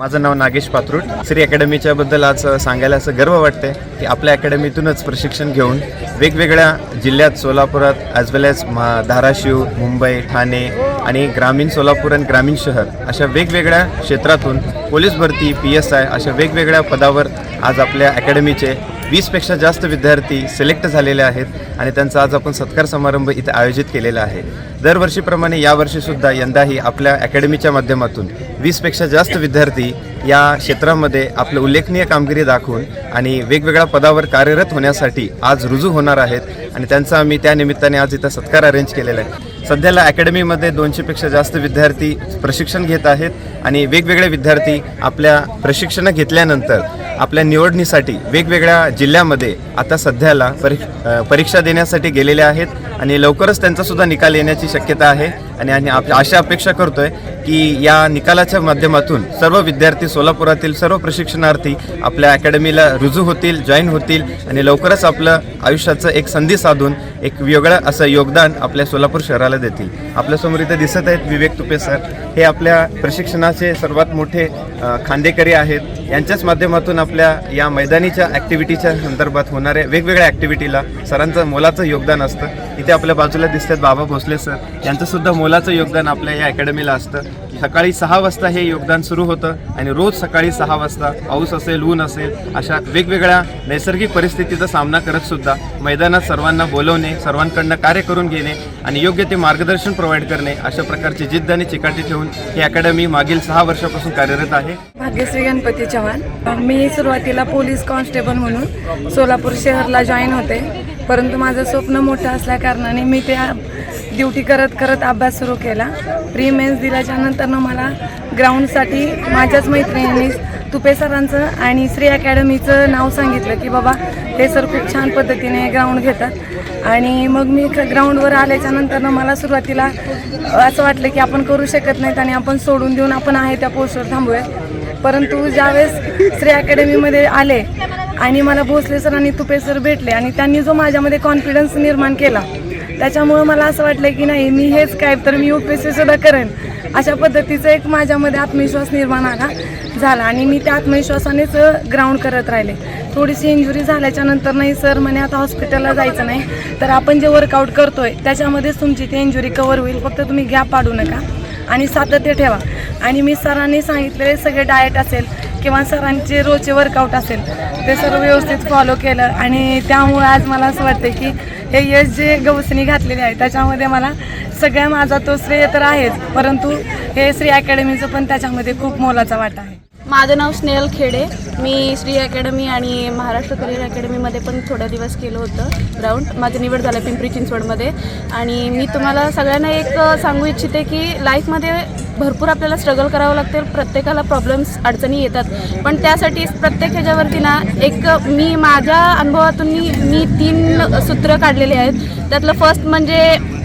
माझं नाव नागेश पात्रुट. श्री अकॅडमीच्या बद्दल आज सांगायला असं गर्व वाटते की आपल्या अकॅडमीतूनच प्रशिक्षण घेऊन वेगवेगळ्या जिल्ह्यात सोलापुरात ॲज वेल एज मा धाराशिव मुंबई ठाणे आणि ग्रामीण सोलापूर आणि ग्रामीण शहर अशा वेगवेगळ्या क्षेत्रातून पोलीस भरती पी एस आय अशा वेगवेगळ्या पदावर आज आपल्या अकॅडमीचे वीसपेक्षा जास्त विद्यार्थी सिलेक्ट झालेले आहेत आणि त्यांचा आज आपण सत्कार समारंभ इथे आयोजित केलेला आहे. दरवर्षीप्रमाणे यावर्षीसुद्धा यंदाही आपल्या अकॅडमीच्या माध्यमातून वीसपेक्षा जास्त विद्यार्थी या क्षेत्रामध्ये आपलं उल्लेखनीय कामगिरी दाखवून आणि वेगवेगळ्या पदावर कार्यरत होण्यासाठी आज रुजू होणार आहेत आणि त्यांचा आम्ही त्या निमित्ताने आज इथं सत्कार अरेंज केलेला आहे. सध्याला अकॅडमीमध्ये दोनशेपेक्षा जास्त विद्यार्थी प्रशिक्षण घेत आहेत आणि वेगवेगळे विद्यार्थी आपल्या प्रशिक्षण घेतल्यानंतर आपल्या निवडणीसाठी वेगवेगळ्या जिल्ह्यामध्ये आता सध्याला परीक्षा देण्यासाठी गेलेले आहेत आणि लवकरच त्यांचासुद्धा निकाल येण्याची शक्यता आहे. आणि आणि आप- अशा अपेक्षा करतोय की या निकालाच्या माध्यमातून सर्व विद्यार्थी सोलापुरातील सर्व प्रशिक्षणार्थी आपल्या अकॅडमीला रुजू होतील जॉईन होतील आणि लवकरच आपलं आयुष्याचं एक संधी साधून एक वेगळं असं योगदान आपल्या सोलापूर शहराला देतील. आपल्यासमोर इथे दिसत आहेत विवेक तुपे सर. हे आपल्या प्रशिक्षणाचे सर्वात मोठे खांदेकरी आहेत. यांच्याच माध्यमातून आपल्या या मैदानीच्या ॲक्टिव्हिटीच्या संदर्भात होणाऱ्या वेगवेगळ्या ॲक्टिव्हिटीला सरांचं मोलाचं योगदान असतं. इथे आपल्या बाजूला दिसतात बाबा भोसले सर. यांचं सुद्धा मोलाचं योगदान आपल्या या अकॅडमीला असतं. सकाळी सहा वाजता हे योगदान सुरू होतं आणि रोज सकाळी सहा वाजता पाऊस असेल ऊन असेल अशा वेगवेगळ्या नैसर्गिक परिस्थितीचा सामना करत सुद्धा मैदानात सर्वांना बोलवणे सर्वांकडनं कार्य करून घेणे आणि योग्य ते मार्गदर्शन प्रोव्हाइड करणे अशा प्रकारची जिद्द आणि चिकाटी ठेवून ही अकॅडमी मागील सहा वर्षापासून कार्यरत आहे. भाग्यश्री गणपती चव्हाण. मी सुरुवातीला पोलीस कॉन्स्टेबल म्हणून सोलापूर शहरला जॉईन होते. परंतु माझं स्वप्न मोठं असल्या कारणाने मी त्या ड्युटी करत करत अभ्यास सुरू केला. प्री मेन्स दिल्याच्या नंतरनं मला ग्राउंडसाठी माझ्याच मैत्रिणींनी तुपे सरांचं आणि श्री अकॅडमीचं नाव सांगितलं की बाबा हे सर खूप छान पद्धतीने ग्राउंड घेतात. आणि मग मी ग्राउंडवर आल्याच्या नंतरनं मला सुरुवातीला असं वाटलं की आपण करू शकत नाहीत आणि आपण सोडून देऊन आपण आहे त्या पोस्टवर थांबूया. परंतु ज्यावेळेस श्री अकॅडमीमध्ये आले आणि मला भोसले सर आणि तुपे सर भेटले आणि त्यांनी जो माझ्यामध्ये कॉन्फिडन्स निर्माण केला त्याच्यामुळं मला असं वाटलं की नाही मी हेच काय तर मी यू पी एस सुद्धा करेन. अशा पद्धतीचं एक माझ्यामध्ये आत्मविश्वास निर्माण आला झाला आणि मी त्या आत्मविश्वासानेच ग्राउंड करत राहिले. थोडीशी इंजुरी झाल्याच्यानंतर नाही सर म्हणे आता हॉस्पिटलला जायचं नाही तर आपण जे वर्कआउट करतोय त्याच्यामध्येच तुमची ती इंजुरी कवर होईल. फक्त तुम्ही गॅप पाडू नका आणि सातत्य ठेवा. आणि मी सरांनी सांगितलेले सगळे डाएट असेल किंवा सरांचे रोजचे वर्कआउट असेल ते सर्व व्यवस्थित फॉलो केलं आणि त्यामुळं आज मला असं वाटतं की हे यश जे गवसणी घातलेले आहे त्याच्यामध्ये मला सगळ्या माझा तो श्रेय तर आहेच परंतु हे श्री अकॅडमीचं पण त्याच्यामध्ये खूप मोलाचा वाटा आहे. माझं नाव स्नेहल खेडे. मी श्री अकॅडमी आणि महाराष्ट्र करिअर अकॅडमीमध्ये पण थोड्या दिवस केलं होतं ग्राउंड. माझी निवड झालं पिंपरी चिंचवडमध्ये. आणि मी तुम्हाला सगळ्यांना एक सांगू इच्छिते की लाईफमध्ये भरपूर आपल्याला स्ट्रगल करावं लागते. प्रत्येकाला प्रॉब्लेम्स अडचणी येतात. पण त्यासाठी प्रत्येक ह्याच्यावरती ना एक मी माझ्या अनुभवातून मी मी तीन सूत्र काढलेले आहेत. त्यातलं फर्स्ट म्हणजे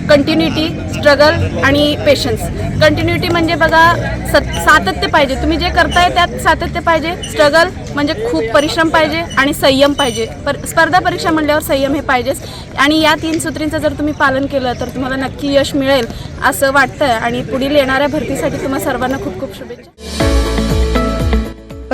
कंटिन्युटी स्ट्रगल आणि पेशन्स कंटिन्युटी म्हणजे बघा सत सातत्य पाहिजे. तुम्ही जे करताय त्यात सातत्य पाहिजे. स्ट्रगल म्हणजे खूप परिश्रम पाहिजे आणि संयम पाहिजे. पर स्पर्धा परीक्षा म्हणल्यावर संयम हे पाहिजेच आणि या तीन सूत्रींचं जर तुम्ही पालन केलं तर तुम्हाला नक्की यश मिळेल असं वाटतं आणि पुढील येणाऱ्या भरतीसाठी तुम्हाला सर्वांना खूप खूप शुभेच्छा.